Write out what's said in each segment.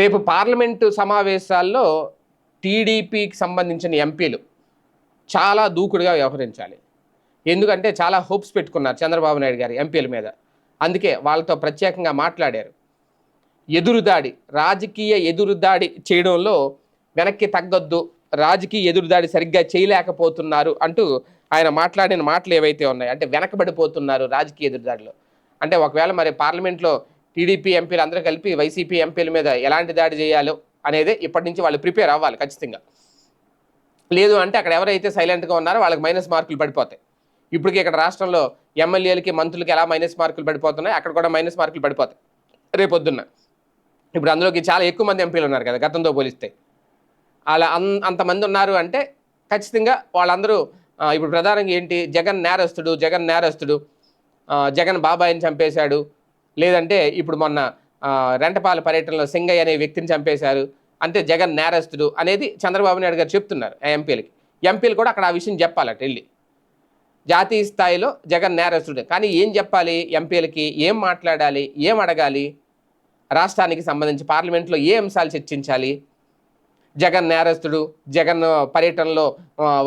రేపు పార్లమెంటు సమావేశాల్లో టీడీపీకి సంబంధించిన ఎంపీలు చాలా దూకుడుగా వ్యవహరించాలి. ఎందుకంటే చాలా హోప్స్ పెట్టుకున్నారు చంద్రబాబు నాయుడు గారి ఎంపీల మీద. అందుకే వాళ్ళతో ప్రత్యేకంగా మాట్లాడారు. ఎదురుదాడి రాజకీయ ఎదురుదాడి చేయడంలో వెనక్కి తగ్గొద్దు. రాజకీయ ఎదురుదాడి సరిగ్గా చేయలేకపోతున్నారు అంటూ ఆయన మాట్లాడిన మాటలు ఏవైతే ఉన్నాయి అంటే వెనకబడిపోతున్నారు రాజకీయ ఎదురుదాడిలో. అంటే ఒకవేళ మరి పార్లమెంట్లో టీడీపీ ఎంపీలు అందరూ కలిపి వైసీపీ ఎంపీల మీద ఎలాంటి దాడి చేయాలో అనేది ఇప్పటి నుంచి వాళ్ళు ప్రిపేర్ అవ్వాలి ఖచ్చితంగా. లేదు అంటే అక్కడ ఎవరైతే సైలెంట్గా ఉన్నారో వాళ్ళకి మైనస్ మార్కులు పడిపోతాయి. ఇప్పటికీ ఇక్కడ రాష్ట్రంలో ఎమ్మెల్యేలకి మంత్రులకి ఎలా మైనస్ మార్కులు పడిపోతున్నాయి అక్కడ కూడా మైనస్ మార్కులు పడిపోతాయి రేపొద్దున్న. ఇప్పుడు అందులోకి చాలా ఎక్కువ మంది ఎంపీలు ఉన్నారు కదా గతంతో పోలిస్తే. అలా అన్ అంతమంది ఉన్నారు అంటే ఖచ్చితంగా వాళ్ళందరూ ఇప్పుడు ప్రధానంగా ఏంటి? జగన్ నేరస్తుడు జగన్ నేరస్తుడు జగన్ బాబాయిని చంపేశాడు లేదంటే ఇప్పుడు మొన్న రెంటపాల పర్యటనలో సింగయ్య అనే వ్యక్తిని చంపేశారు. అంటే జగన్ నేరస్తుడు అనేది చంద్రబాబు నాయుడు గారు చెప్తున్నారు ఆ ఎంపీలకి. ఎంపీలు కూడా అక్కడ ఆ విషయం చెప్పాలట వెళ్ళి. జాతీయ స్థాయిలో జగన్ నేరస్తుడు. కానీ ఏం చెప్పాలి ఎంపీలకి? ఏం మాట్లాడాలి? ఏం అడగాలి? రాష్ట్రానికి సంబంధించి పార్లమెంట్లో ఏ అంశాలు చర్చించాలి? జగన్ నేరస్తుడు జగన్ పర్యటనలో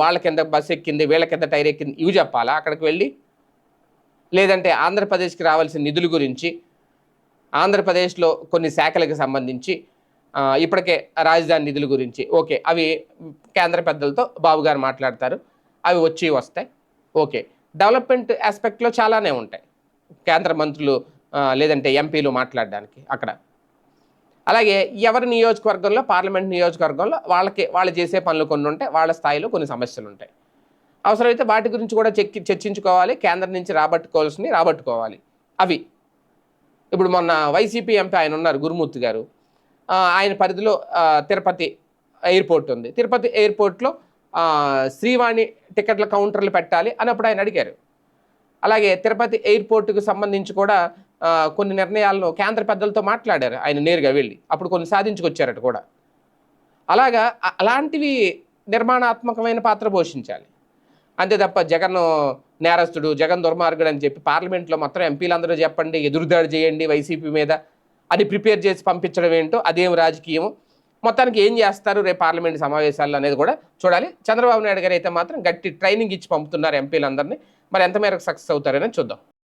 వాళ్ళ కింద బస్సు ఎక్కింది వీళ్ళ కింద టైర్ ఎక్కింది ఇవి చెప్పాలా అక్కడికి వెళ్ళి? లేదంటే ఆంధ్రప్రదేశ్కి రావాల్సిన నిధుల గురించి ఆంధ్రప్రదేశ్లో కొన్ని శాఖలకు సంబంధించి ఇప్పటికే రాజధాని నిధుల గురించి. ఓకే అవి కేంద్ర పెద్దలతో బాబు గారు మాట్లాడతారు. అవి వచ్చి వస్తాయి. ఓకే డెవలప్మెంట్ ఆస్పెక్ట్లో చాలానే ఉంటాయి. కేంద్ర మంత్రులు లేదంటే ఎంపీలు మాట్లాడడానికి అక్కడ. అలాగే ఎవరి నియోజకవర్గంలో పార్లమెంట్ నియోజకవర్గంలో వాళ్ళకి వాళ్ళు చేసే పనులు కొన్ని ఉంటాయి వాళ్ళ స్థాయిలో కొన్ని సమస్యలు ఉంటాయి. అవసరమైతే వాటి గురించి కూడా చెక్కి చర్చించుకోవాలి. కేంద్రం నుంచి రాబట్టుకోవాల్సినవి రాబట్టుకోవాలి. అవి. ఇప్పుడు మొన్న వైసీపీ ఎంపీ ఆయన ఉన్నారు గురుమూర్తి గారు. ఆయన పరిధిలో తిరుపతి ఎయిర్పోర్ట్ ఉంది. తిరుపతి ఎయిర్పోర్ట్లో శ్రీవాణి టికెట్ల కౌంటర్లు పెట్టాలి అన్నప్పుడు ఆయన అడిగారు. అలాగే తిరుపతి ఎయిర్పోర్టుకు సంబంధించి కూడా కొన్ని నిర్ణయాలను కేంద్ర పెద్దలతో మాట్లాడారు ఆయన నేరుగా వెళ్ళి. అప్పుడు కొన్ని సాధించుకొచ్చారట కూడా. అలాగా అలాంటివి నిర్మాణాత్మకమైన పాత్ర పోషించాలి. అంతే తప్ప జగన్ నేరస్తుడు జగన్ దుర్మార్గుడు అని చెప్పి పార్లమెంట్లో మొత్తం ఎంపీలందరూ చెప్పండి ఎదురుదాడి చేయండి వైసీపీ మీద అది ప్రిపేర్ చేసి పంపించడం ఏంటో అదేం రాజకీయం మొత్తానికి ఏం చేస్తారు? రేపు పార్లమెంట్ సమావేశాల్లో అనేది కూడా చూడాలి. చంద్రబాబు నాయుడు గారు అయితే మాత్రం గట్టి ట్రైనింగ్ ఇచ్చి పంపుతున్నారు ఎంపీలందరినీ. మరి ఎంత మేరకు సక్సెస్ అవుతారని చూద్దాం.